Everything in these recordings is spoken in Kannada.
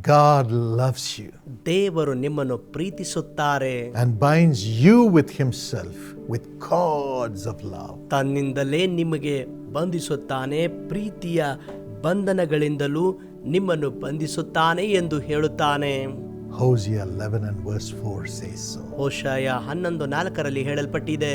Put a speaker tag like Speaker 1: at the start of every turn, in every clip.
Speaker 1: God loves you.
Speaker 2: ದೇವರು ನಿಮ್ಮನ್ನು ಪ್ರೀತಿಸುತ್ತಾರೆ
Speaker 1: and binds you with himself with cords of love.
Speaker 2: ತನ್ನಿಂದಲೇ ನಿಮಗೆ ಬಂಧಿಸುತ್ತಾನೆ ಪ್ರೀತಿಯ ಬಂಧನಗಳಿಂದಲೂ ನಿಮ್ಮನ್ನು ಬಂಧಿಸುತ್ತಾನೆ ಎಂದು ಹೇಳುತ್ತಾನೆ
Speaker 1: Hosea 11 and verse 4 says so.
Speaker 2: ಹೋಶಾಯ ಹನ್ನೊಂದು ನಾಲ್ಕರಲ್ಲಿ ಹೇಳಲ್ಪಟ್ಟಿದೆ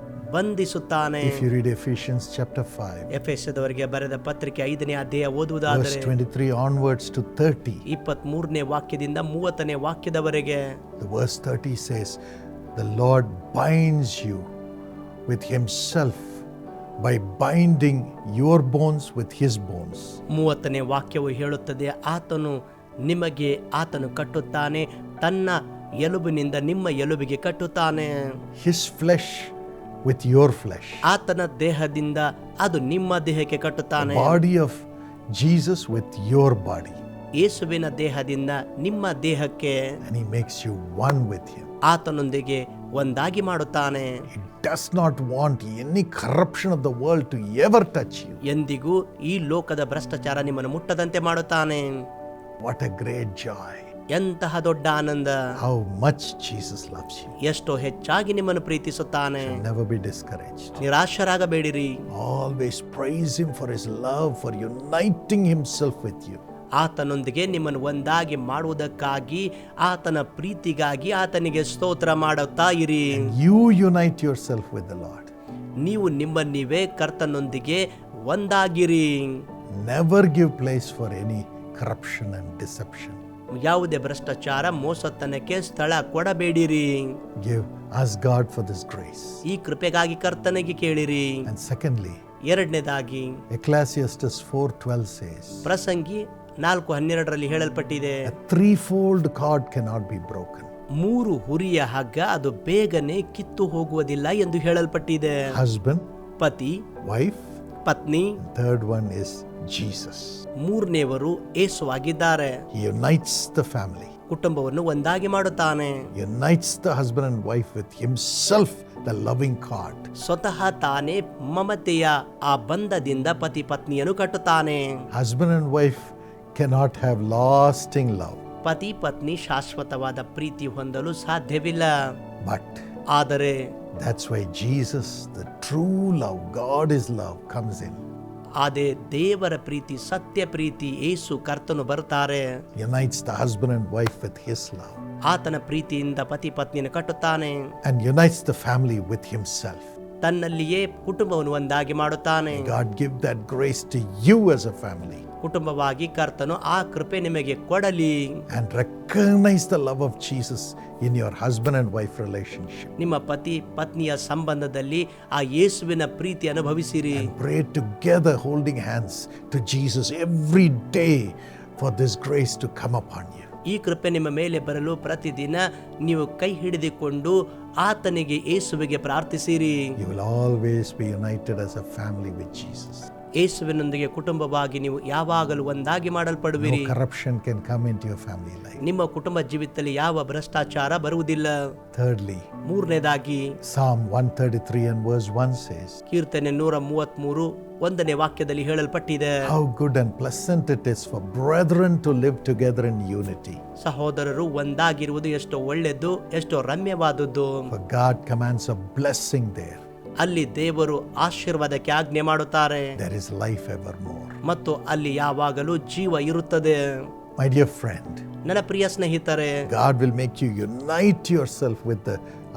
Speaker 2: ಬಂಧಿಸುತ್ತಾನೆ
Speaker 1: if you read Ephesians chapter 5
Speaker 2: ಎಫೆಸದವರಿಗೆ ಬರೆದ ಪತ್ರಿಕೆ 5ನೇ ಅಧ್ಯಾಯ ಓದುವುದಾದರೆ
Speaker 1: 23 ಆನ್ವರ್ಡ್ಸ್ ಟು 30
Speaker 2: 23ನೇ ವಾಕ್ಯದಿಂದ 30ನೇ ವಾಕ್ಯದವರೆಗೆ
Speaker 1: the verse 30 says the Lord binds you with himself by binding your bones with his bones
Speaker 2: ಮೂವತ್ತನೇ ವಾಕ್ಯವು ಹೇಳುತ್ತದೆ ಆತನು ನಿಮಗೆ ಆತನು ಕಟ್ಟುತ್ತಾನೆ ತನ್ನ ಎಲುಬಿನಿಂದ ನಿಮ್ಮ ಎಲುಬಿಗೆ ಕಟ್ಟುತ್ತಾನೆ
Speaker 1: his flesh with your flesh.
Speaker 2: ಆತನ ದೇಹದಿಂದ ಅದು ನಿಮ್ಮ ದೇಹಕ್ಕೆ ಕಟ್ಟುತ್ತಾನೆ.
Speaker 1: Body of Jesus with your body.
Speaker 2: ಯೇಸುವಿನ ದೇಹದಿಂದ ನಿಮ್ಮ ದೇಹಕ್ಕೆ
Speaker 1: and he makes you one with him.
Speaker 2: ಆತನೊಂದಿಗೆ ಒಂದಾಗಿ ಮಾಡುತ್ತಾನೆ.
Speaker 1: does not want any corruption of the world to ever touch you.
Speaker 2: ಎಂದಿಗೂ ಈ ಲೋಕದ ಭ್ರಷ್ಟಾಚಾರ ನಿಮ್ಮನ್ನು ಮುಟ್ಟದಂತೆ ಮಾಡುತ್ತಾನೆ.
Speaker 1: What a great joy.
Speaker 2: ಎಂತಹ ದೊಡ್ಡ ಆನಂದ
Speaker 1: how much Jesus loves you
Speaker 2: ಎಷ್ಟೋ ಹೆಚ್ಚಾಗಿ ನಿಮ್ಮನ್ನು ಪ್ರೀತಿಸುತ್ತಾನೆ
Speaker 1: ನೆವರ್ ಬಿ ಡಿಸ್ಕರೇಜ್
Speaker 2: ನಿರಾಶರಾಗಬೇಡಿರಿ
Speaker 1: always praise him for his love for uniting himself with you
Speaker 2: ಆತನೊಂದಿಗೆ ನಿಮ್ಮನ್ನು ಒಂದಾಗಿ ಮಾಡುವುದಕ್ಕಾಗಿ ಆತನ ಪ್ರೀತಿಗಾಗಿ ಆತನಿಗೆ ಸ್ತೋತ್ರ ಮಾಡುತ್ತಾ ಇರಿ
Speaker 1: you unite yourself with the Lord
Speaker 2: ನೀವು ನಿಮ್ಮ ನೀವೇ ಕರ್ತನೊಂದಿಗೆ ಒಂದಾಗಿರಿ
Speaker 1: never give place for any corruption and deception
Speaker 2: ಯಾವುದೇ ಭ್ರಷ್ಟಾಚಾರ ಮೋಸತನಕ್ಕೆ ಸ್ಥಳ ಕೊಡಬೇಡಿರಿ
Speaker 1: give us God for this grace
Speaker 2: ಈ ಕೃಪೆಗಾಗಿ ಕರ್ತನಿಗೆ ಕೇಳಿರಿ
Speaker 1: ಅಂಡ್ ಸೆಕೆಂಡ್ಲಿ
Speaker 2: ಎರಡನೇದಾಗಿ
Speaker 1: ಎಕ್ಲಾಸಿಯಸ್ಟಸ್ 4:12 says,
Speaker 2: ಪ್ರಸಂಗಿ ನಾಲ್ಕು ರಲ್ಲಿ ಹೇಳಲ್ಪಟ್ಟಿದೆ "A
Speaker 1: threefold cord cannot be broken.
Speaker 2: ಮೂರು ಹುರಿಯ ಹಗ್ಗ ಅದು ಬೇಗನೆ ಕಿತ್ತು ಹೋಗುವುದಿಲ್ಲ ಎಂದು ಹೇಳಲ್ಪಟ್ಟಿದೆ ಹಸ್ಬೆಂಡ್ ಪತಿ ವೈಫ್ ಪತ್ನಿ
Speaker 1: ಥರ್ಡ್ ಒನ್ ಇಸ್ ಜೀಸಸ್
Speaker 2: ಮೂರನೇವರು ಆಗಿದ್ದಾರೆ
Speaker 1: ಯುನೈಟ್ಸ್ ದ ಫ್ಯಾಮಿಲಿ
Speaker 2: ಕುಟುಂಬವನ್ನು ಒಂದಾಗಿ ಮಾಡುತ್ತಾನೆ
Speaker 1: unites the husband and wife with himself the loving cord
Speaker 2: ಸ್ವತಃ ತಾನೇ ಮಮತೆಯ ಆ ಬಂಧದಿಂದ ಪತಿ ಪತ್ನಿಯನ್ನು ಕಟ್ಟುತ್ತಾನೆ
Speaker 1: husband and wife cannot have lasting love
Speaker 2: ಪತಿ ಪತ್ನಿ ಶಾಶ್ವತವಾದ ಪ್ರೀತಿ ಹೊಂದಲು ಸಾಧ್ಯವಿಲ್ಲ but That's
Speaker 1: why Jesus, the true love, God is love, comes in,
Speaker 2: ಅದೇ ದೇವರ ಪ್ರೀತಿ satya ಪ್ರೀತಿ ಏಸು ಕರ್ತನು ಬರ್ತಾರೆ
Speaker 1: unites the husband and wife with His love,
Speaker 2: ಆತನ ಪ್ರೀತಿಯಿಂದ ಪತಿ ಪತ್ನಿಯನ್ನು ಕಟ್ಟುತ್ತಾನೆ
Speaker 1: and unites the family with Himself.
Speaker 2: ತನ್ನಲ್ಲಿಯೇ ಕುಟುಂಬವನ್ನು ಒಂದಾಗಿ ಮಾಡುತ್ತಾನೆ
Speaker 1: God give that grace to you as a family
Speaker 2: ಕುಟುಂಬವಾಗಿ ಕರ್ತನು ಆ ಕೃಪೆ ನಿಮಗೆ ಕೊಡಲಿ
Speaker 1: and recognize the love of Jesus in your husband and wife relationship.
Speaker 2: ನಿಮ್ಮ ಪತಿ ಪತ್ನಿಯ ಸಂಬಂಧದಲ್ಲಿ ಆ ಯೇಸುವಿನ ಪ್ರೀತಿ ಅನುಭವಿಸಿರಿ
Speaker 1: Pray together holding hands to Jesus every day for this grace to come upon you.
Speaker 2: ಈ ಕೃಪೆ ನಿಮ್ಮ ಮೇಲೆ ಬರಲು ಪ್ರತಿದಿನ ನೀವು ಕೈ ಹಿಡಿದುಕೊಂಡು ಆತನಿಗೆ ಯೇಸುವಿಗೆ ಪ್ರಾರ್ಥಿಸಿರಿ
Speaker 1: you will always be united as a family with Jesus
Speaker 2: ಯೇಸುವಿನೊಂದಿಗೆ ಕುಟುಂಬವಾಗಿ ನೀವು ಯಾವಾಗಲೂ ಒಂದಾಗಿ ಮಾಡಲ್ಪಡುವಿರಿ
Speaker 1: corruption can come in your family life
Speaker 2: ನಿಮ್ಮ ಕುಟುಂಬ ಜೀವಿತದಲ್ಲಿ ಯಾವ ಭ್ರಷ್ಟಾಚಾರ ಬರುವುದಿಲ್ಲ ಥರ್ಡ್ಲಿ ಮೂರನೇದಾಗಿ
Speaker 1: psalm one three and verse one says
Speaker 2: ಕೀರ್ತನೆ ನೂರ ಮೂವತ್ತ್ಮೂರು ಒಂದನೇ ವಾಕ್ಯದಲ್ಲಿ ಹೇಳಲ್ಪಟ್ಟಿದೆ
Speaker 1: how good and pleasant it is for brethren to live together in unity
Speaker 2: ಸಹೋದರರು ಒಂದಾಗಿರುವುದು ಎಷ್ಟೋ ಒಳ್ಳೆಯದು ಎಷ್ಟೋ ರಮ್ಯವಾದದ್ದು
Speaker 1: God commands a blessing there
Speaker 2: ಅಲ್ಲಿ ದೇವರು ಆಶೀರ್ವಾದಕ್ಕೆ ಆಜ್ಞೆ ಮಾಡುತ್ತಾರೆ
Speaker 1: ಲೈಫ್ ಎವರ್ ಮೋರ್
Speaker 2: ಮತ್ತು ಅಲ್ಲಿ ಯಾವಾಗಲೂ ಜೀವ ಇರುತ್ತದೆ
Speaker 1: ಮೈ ಡಿಯರ್ ಫ್ರೆಂಡ್
Speaker 2: ನನ್ನ ಪ್ರಿಯ ಸ್ನೇಹಿತರೆ
Speaker 1: God will make you unite yourself with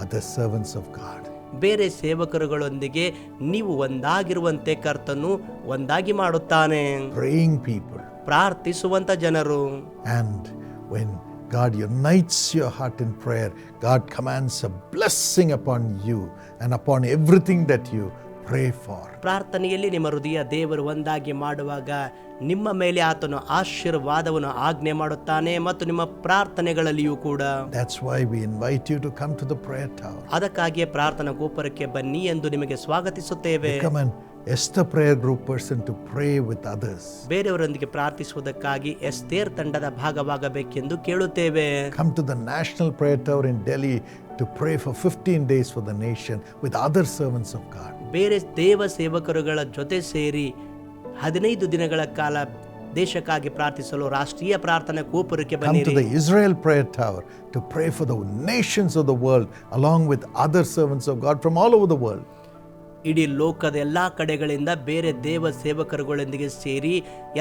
Speaker 1: other servants of God
Speaker 2: ಬೇರೆ ಸೇವಕರುಗಳೊಂದಿಗೆ ನೀವು ಒಂದಾಗಿರುವಂತೆ ಕರ್ತನು ಒಂದಾಗಿ ಮಾಡುತ್ತಾನೆ
Speaker 1: ಪ್ರೇಯಿಂಗ್ ಪೀಪಲ್
Speaker 2: ಪ್ರಾರ್ಥಿಸುವಂತ ಜನರು
Speaker 1: and when God unites your heart in prayer. God commands a blessing upon you and upon everything that you pray for.
Speaker 2: ಪ್ರಾರ್ಥನೆಯಲ್ಲಿ ನಿಮ್ಮ ಹೃದಯ ದೇವರು ಮಾಡುವಾಗ ನಿಮ್ಮ ಮೇಲೆ ಆತನು ಆಶೀರ್ವಾದವನ್ನು ಆಜ್ಞೆ ಮಾಡುತ್ತಾನೆ ಮತ್ತು ನಿಮ್ಮ ಪ್ರಾರ್ಥನೆಗಳಲ್ಲಿಯೂ ಕೂಡ
Speaker 1: That's why we invite you to come to the prayer tower.
Speaker 2: ಅದಕ್ಕಾಗಿಯೇ ಪ್ರಾರ್ಥನಾ ಗೋಪುರಕ್ಕೆ ಬನ್ನಿ ಎಂದು ನಿಮಗೆ ಸ್ವಾಗತಿಸುತ್ತೇವೆ
Speaker 1: Come and Esther prayer group person to pray with others
Speaker 2: ಬೇರೆಯವರೊಂದಿಗೆ ಪ್ರಾರ್ಥಿಸುವುದಕ್ಕಾಗಿ ಎಸ್ತೇರ್ ತಂಡದ ಭಾಗವಾಗಬೇಕೆಂದು ಕೇಳುತ್ತೇವೆ
Speaker 1: come to the national prayer tower in Delhi to pray for fifteen days for the nation with other servants of God
Speaker 2: ಬೇರೆ ದೇವ ಸೇವಕರುಗಳ ಜೊತೆ ಸೇರಿ ಹದಿನೈದು ದಿನಗಳ ಕಾಲ ದೇಶಕ್ಕಾಗಿ ಪ್ರಾರ್ಥಿಸಲು ರಾಷ್ಟ್ರೀಯ ಪ್ರಾರ್ಥನೆ ಕೂಪುರಕ್ಕೆ
Speaker 1: ಬಂದಿದೆ Israel prayer tower to pray for the nations of the world along with other servants of God from all over the world
Speaker 2: ಇಡೀ ಲೋಕದ ಎಲ್ಲ ಕಡೆಗಳಿಂದ ಬೇರೆ ದೇವ ಸೇವಕರುಗಳೊಂದಿಗೆ ಸೇರಿ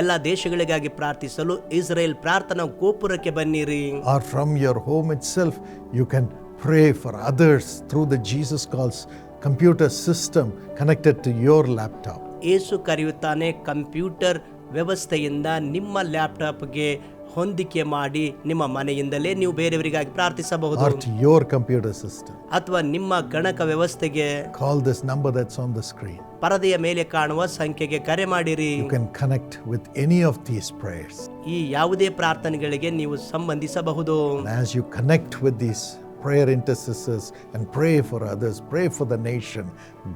Speaker 2: ಎಲ್ಲ ದೇಶಗಳಿಗಾಗಿ ಪ್ರಾರ್ಥಿಸಲು ಇಸ್ರೇಲ್ ಪ್ರಾರ್ಥನಾ ಗೋಪುರಕ್ಕೆ ಬನ್ನಿರಿ
Speaker 1: or from your home itself you can pray for others through the Jesus calls computer system connected to your laptop
Speaker 2: ಏಸು ಕರೆಯುತ್ತಾನೆ ಕಂಪ್ಯೂಟರ್ ವ್ಯವಸ್ಥೆಯಿಂದ ನಿಮ್ಮ ಲ್ಯಾಪ್ಟಾಪ್ಗೆ ಹೊಂದಿಕೆ ಮಾಡಿ ನಿಮ್ಮ ಮನೆಯಿಂದಲೇ ನೀವು ಬೇರೆಯವರಿಗಾಗಿ ಪ್ರಾರ್ಥಿಸಬಹುದು
Speaker 1: ಯೋರ್ ಕಂಪ್ಯೂಟರ್ ಸಿಸ್ಟಮ್
Speaker 2: ಅಥವಾ ನಿಮ್ಮ ಗಣಕ ವ್ಯವಸ್ಥೆಗೆ
Speaker 1: ಕಾಲ್ ದಿಸ್ ದ ಸ್ಕ್ರೀನ್
Speaker 2: ಪರದೆಯ ಮೇಲೆ ಕಾಣುವ ಸಂಖ್ಯೆಗೆ ಕರೆ ಮಾಡಿರಿ
Speaker 1: you can connect with any of ಎನಿರ್
Speaker 2: ಈ ಯಾವುದೇ ಪ್ರಾರ್ಥನೆಗಳಿಗೆ ನೀವು ಸಂಬಂಧಿಸಬಹುದು
Speaker 1: you connect with prayer intercessors and pray for others, pray for the nation,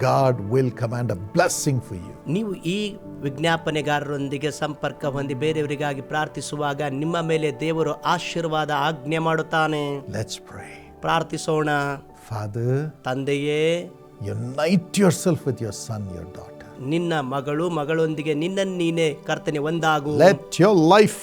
Speaker 1: God will command a blessing for you.
Speaker 2: ನೀವು ಈ ವಿಜ್ಞಾಪನೆಗಾರರೊಂದಿಗೆ ಸಂಪರ್ಕ ಹೊಂದಿ ಬೇರೆಯವರಿಗಾಗಿ ಪ್ರಾರ್ಥಿಸುವಾಗ ನಿಮ್ಮ ಮೇಲೆ ದೇವರು ಆಶೀರ್ವಾದ ಆಜ್ಞೆ ಮಾಡುತ್ತಾನೆ Let's pray. ಪ್ರಾರ್ಥಿಸೋಣ Father, ತಂದೆಯೇ
Speaker 1: unite yourself with your son, your daughter.
Speaker 2: ನಿನ್ನ ಮಗಳು ಮಗಳೊಂದಿಗೆ ನಿನ್ನ ನೀನೇ ಕರ್ತನೆ ಒಂದಾಗು
Speaker 1: Let life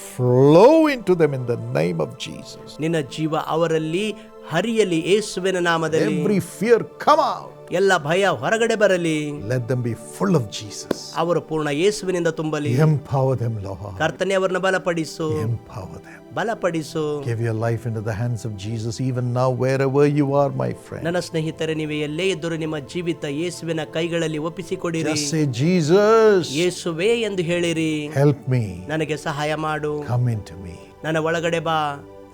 Speaker 1: life into them in the name of Jesus
Speaker 2: ನಿನ್ನ ಜೀವ ಅವರಲ್ಲಿ ಹರಿಯಲಿ ಯೇಸುವಿನ ನಾಮದಲ್ಲಿ
Speaker 1: Every fear come out.
Speaker 2: ಎಲ್ಲ ಭಯ ಹೊರಗಡೆ ಬರಲಿ
Speaker 1: let them be full of Jesus
Speaker 2: ಅವರು ಪೂರ್ಣ ಯೇಸುವಿನಿಂದ ತುಂಬಲಿ
Speaker 1: ಎಂಪವರ್ ದೆಮ್ ಲಾರ್ಡ್
Speaker 2: ಕರ್ತನೆ ಅವರನ್ನ ಬಲಪಡಿಸು
Speaker 1: ಎಂಪವರ್ ದೆಮ್
Speaker 2: ಬಲಪಡಿಸು
Speaker 1: give your life in the hands of Jesus even now wherever you are my friend
Speaker 2: ನನ್ನ ಸ್ನೇಹಿತರೆ ನೀವು ಎಲ್ಲೇ ಇದ್ದರೂ ನಿಮ್ಮ ಜೀವಿತ ಯೇಸುವಿನ ಕೈಗಳಲ್ಲಿ ಒಪ್ಪಿಸಿಕೊಡಿರಿ
Speaker 1: ಜಸ್ಟ್ ಸೇ ಜೀಸಸ್
Speaker 2: ಯೇಸುವೇ ಎಂದು ಹೇಳಿರಿ ಹೆಲ್ಪ್ ಮೀ ನನಗೆ ಸಹಾಯ ಮಾಡು
Speaker 1: ಕಮ್ ಇನ್ ಟು ಮೀ
Speaker 2: ನನ್ನ ಒಳಗಡೆ ಬಾ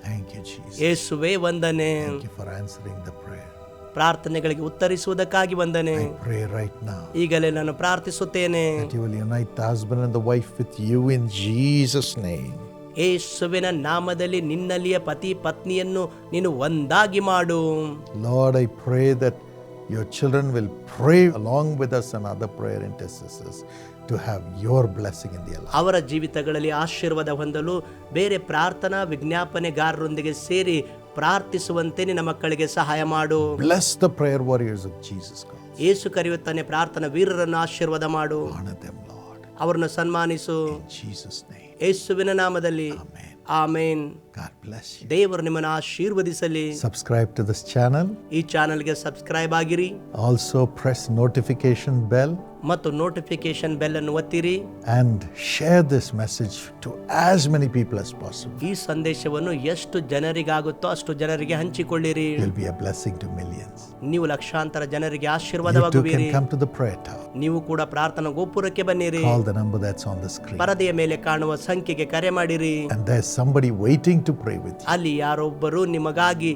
Speaker 1: ಥ್ಯಾಂಕ್ ಯು ಜೀಸಸ್
Speaker 2: ಯೇಸುವೇ ವಂದನೆ
Speaker 1: thank you for answering the
Speaker 2: ಪ್ರಾರ್ಥನೆಗಳಿಗೆ ಉತ್ತರಿಸುವುದಕ್ಕಾಗಿ ಬಂದನೆ ಈಗಲೇ ನಾನು ಪ್ರಾರ್ಥಿಸುತ್ತೇನೆ ಯೇಸುವಿನ ನಾಮದಲ್ಲಿ ನಿನ್ನಲ್ಲಿಯ ಪತಿ ಪತ್ನಿಯನ್ನು ನೀನು ಒಂದಾಗಿ ಮಾಡು
Speaker 1: lord I pray that your children will pray along with us and other prayer intercessors to have your blessing in their
Speaker 2: life. ಅವರ ಜೀವಿತಗಳಲ್ಲಿ ಆಶೀರ್ವಾದ ಹೊಂದಲು ಬೇರೆ ಪ್ರಾರ್ಥನಾ ವಿಜ್ಞಾಪನೆಗಾರರೊಂದಿಗೆ ಸೇರಿ ಪ್ರಾರ್ಥಿಸುವಂತೆ ಮಕ್ಕಳಿಗೆ ಸಹಾಯ ಮಾಡು
Speaker 1: bless the prayer warriors of Jesus
Speaker 2: ಯೇಸು ಕರೆಯುತ್ತಾನೆ ಪ್ರಾರ್ಥನಾ ವೀರರನ್ನು ಆಶೀರ್ವಾದ ಮಾಡು ಅವರನ್ನು ಸನ್ಮಾನಿಸು ಜೀಸಸ್ ಯೇಸುವಿನ ನಾಮದಲ್ಲಿ ಆಮೇನ್ ದೇವರು ನಿಮ್ಮನ್ನು ಆಶೀರ್ವದಿಸಲಿ
Speaker 1: ಸಬ್ಸ್ಕ್ರೈಬ್ ಟು ದಿಸ್ ಚಾನೆಲ್
Speaker 2: ಈ ಗೆ ಸಬ್ಸ್ಕ್ರೈಬ್ ಆಗಿರಿ
Speaker 1: ಆಲ್ಸೋ ಪ್ರೆಸ್ ನೋಟಿಫಿಕೇಶನ್ ಬೆಲ್
Speaker 2: ಮತ್ತು ನೋಟಿಫಿಕೇಶನ್ ಬೆಲ್ ಅನ್ನು ಒತ್ತಿರಿ
Speaker 1: and share this message to as many people as possible
Speaker 2: ಈ ಸಂದೇಶವನ್ನು ಎಷ್ಟು ಜನರಿಗಾಗುತ್ತೋ ಅಷ್ಟು ಜನರಿಗೆ ಹಂಚಿಕೊಳ್ಳಿರಿ
Speaker 1: will be a blessing to millions
Speaker 2: ನೀವು ಲಕ್ಷಾಂತರ ಜನರಿಗೆ
Speaker 1: ಆಶೀರ್ವಾದವಾಗುವಿರಿ come to the prayer tower
Speaker 2: ನೀವು ಕೂಡ ಪ್ರಾರ್ಥನಾ ಗೋಪುರಕ್ಕೆ ಬನ್ನಿರಿ
Speaker 1: call the number that's on the screen
Speaker 2: ಪರದೆಯ ಮೇಲೆ ಕಾಣುವ ಸಂಖ್ಯೆಗೆ ಕರೆ ಮಾಡಿರಿ
Speaker 1: and there is somebody waiting to pray with
Speaker 2: ಅಲ್ಲಿ ಯಾರೊಬ್ಬರು ನಿಮಗಾಗಿ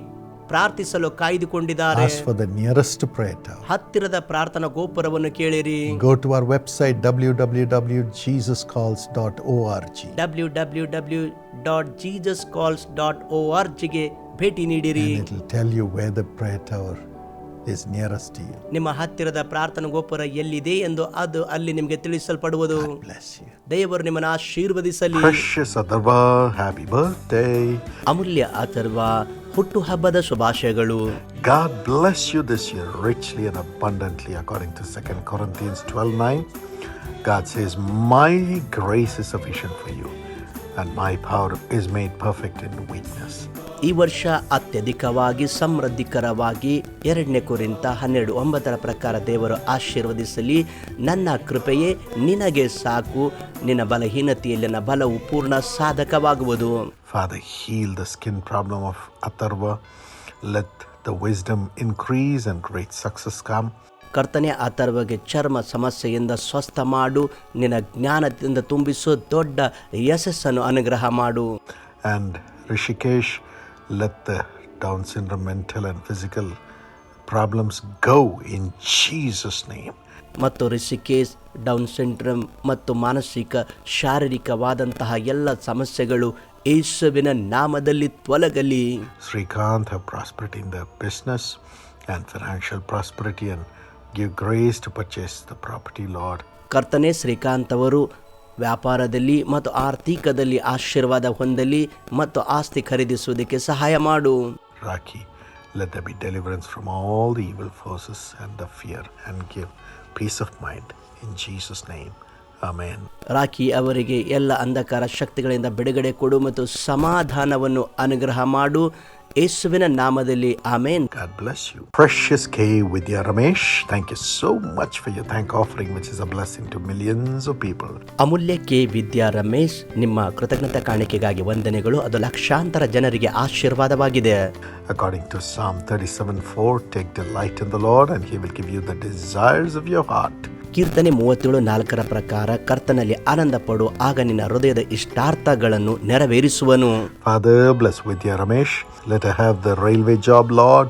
Speaker 2: ಪ್ರಾರ್ಥಿಸಲು ಕಾಯ್ದುಕೊಂಡಿದ್ದಾರೆ
Speaker 1: Ask for the nearest prayer tower.
Speaker 2: ಹತ್ತಿರದ ಪ್ರಾರ್ಥನಾ ಗೋಪುರವನ್ನು
Speaker 1: Go to our website www.jesuscalls.org
Speaker 2: W W W dot Jesus
Speaker 1: tell you where the prayer tower is nearest to you.
Speaker 2: ನಿಮ್ಮ ಹತ್ತಿರದ ಪ್ರಾರ್ಥನಾ ಗೋಪುರ ಎಲ್ಲಿದೆ ಎಂದು ಅದು ಅಲ್ಲಿ ನಿಮಗೆ ತಿಳಿಸಲ್ಪಡುವುದು Bless you. ದೇವರು ನಿಮ್ಮನ್ನು ಆಶೀರ್ವದಿಸಲಿ
Speaker 1: Precious Atharva, happy birthday.
Speaker 2: ಅಮೂಲ್ಯ ಅಥರ್ವ ಹುಟ್ಟು ಹಬ್ಬದ ಶುಭಾಶಯಗಳು
Speaker 1: God bless you this year richly and abundantly, according to 2 Corinthians 12:9 God says, My grace is sufficient for you, and my power is made perfect in weakness
Speaker 2: ಈ ವರ್ಷ ಅತ್ಯಧಿಕವಾಗಿ ಸಮೃದ್ಧಿಕರವಾಗಿ ಎರಡನೇ ಕುರಿತ ಹನ್ನೆರಡು ಒಂಬತ್ತರ ಪ್ರಕಾರ ದೇವರು ಆಶೀರ್ವದಿಸಲಿ ನನ್ನ ಕೃಪೆಯೇ ನಿನಗೆ ಸಾಕು ನಿನ್ನ ಬಲಹೀನತೆಯಲ್ಲಿನ ಬಲವು ಪೂರ್ಣ ಸಾಧಕವಾಗುವುದು
Speaker 1: father heal the skin problem of Atharva let the wisdom increase and great success come
Speaker 2: ಕರ್ತನೆ ಆ ತರವಾಗಿ ಚರ್ಮ ಸಮಸ್ಯೆಯಿಂದ ಸ್ವಸ್ಥ ಮಾಡು ನಿನ್ನ ಜ್ಞಾನದಿಂದ ತುಂಬಿಸು ದೊಡ್ಡ ಯಶಸ್ಸನ್ನು ಅನುಗ್ರಹ ಮಾಡು
Speaker 1: and Rishikesh let Down syndrome mental and physical problems go in Jesus name
Speaker 2: ಮತ್ತು ರಿಷಿಕೇಶ್ ಡೌನ್ ಸಿಂಡ್ರಮ್ ಮತ್ತು ಮಾನಸಿಕ ಶಾರೀರಿಕವಾದಂತಹ ಎಲ್ಲ ಸಮಸ್ಯೆಗಳು ಯೇಸುವಿನ ನಾಮದಲ್ಲಿ ತೊಲಗಲಿ
Speaker 1: Srikanth prosperity in the business and financial prosperity and give grace to purchase the property lord
Speaker 2: ಕರ್ತನೆ ಶ್ರೀಕಾಂತ್ ಅವರು ವ್ಯಾಪಾರದಲ್ಲಿ ಮತ್ತು ಆರ್ಥಿಕದಲ್ಲಿ ಆಶೀರ್ವಾದ ಹೊಂದಲಿ ಮತ್ತು ಆಸ್ತಿ ಖರೀದಿಸುವುದಕ್ಕೆ ಸಹಾಯ ಮಾಡು
Speaker 1: Rakhi let the be deliverance from all the evil forces and the fear and give peace of mind in Jesus name amen
Speaker 2: Rakhi ಅವರಿಗೆ ಎಲ್ಲ ಅಂಧಕಾರ ಶಕ್ತಿಗಳಿಂದ ಬಿಡುಗಡೆ ಕೊಡು ಮತ್ತು ಸಮಾಧಾನವನ್ನು ಅನುಗ್ರಹ ಮಾಡು ಯೇಸುವಿನ ನಾಮದಲ್ಲಿ amen
Speaker 1: God bless you precious K Vidya Ramesh thank you so much for your thank offering which is a blessing to millions of people
Speaker 2: ಅಮೂಲ್ಯ ಕೆ ವಿದ್ಯಾ ರಮೇಶ್ ನಿಮ್ಮ ಕೃತಜ್ಞತೆ ಕಾಣಿಕೆಗಾಗಿ ವಂದನೆಗಳು ಅದು ಲಕ್ಷಾಂತರ ಜನರಿಗೆ ಆಶೀರ್ವಾದವಾಗಿದೆ
Speaker 1: according to psalm 37:4 take delight in the lord and he will give you the desires of your heart
Speaker 2: ಕೀರ್ತನೆ ಮೂವತ್ತೇಳು ನಾಲ್ಕರ ಪ್ರಕಾರ ಕರ್ತನಲ್ಲಿ ಆನಂದಪಡು ಆಗ ನಿನ್ನ ಹೃದಯದ ಇಷ್ಟಾರ್ಥಗಳನ್ನು ನೆರವೇರಿಸುವನು
Speaker 1: Father, bless Vidya Ramesh. Let her have the railway job, Lord,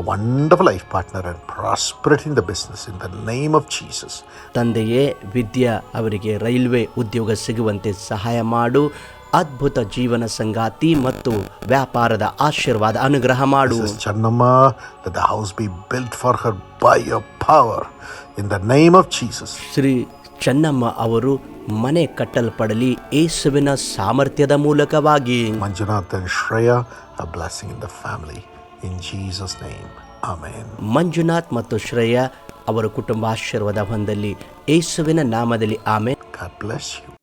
Speaker 1: a wonderful life partner, and prosperity in the business in the name of Jesus.
Speaker 2: ತಂದೆಯೇ ವಿದ್ಯಾ ಅವರಿಗೆ ರೈಲ್ವೆ ಉದ್ಯೋಗ ಸಿಗುವಂತೆ ಸಹಾಯ ಮಾಡು ಅದ್ಭುತ ಜೀವನ ಸಂಗಾತಿ ಮತ್ತು ವ್ಯಾಪಾರದ ಆಶೀರ್ವಾದ ಅನುಗ್ರಹ ಮಾಡು
Speaker 1: Channamma the house be built for her by power in the name of Jesus
Speaker 2: Shri Channamma ಅವರು ಮನೆ ಕಟ್ಟಲ್ಪಡಲಿ ಏಸುವಿನ ಸಾಮರ್ಥ್ಯದ ಮೂಲಕವಾಗಿ
Speaker 1: Manjunathan Shreya a blessing in the family in Jesus name amen
Speaker 2: Manjunath ಮತ್ತು ಶ್ರೇಯಾ ಅವರ ಕುಟುಂಬ ಆಶೀರ್ವಾದ ಹೊಂದಲಿ ಏಸುವಿನ ನಾಮದಲ್ಲಿ ಆಮೇನ್
Speaker 1: ಗಾಡ್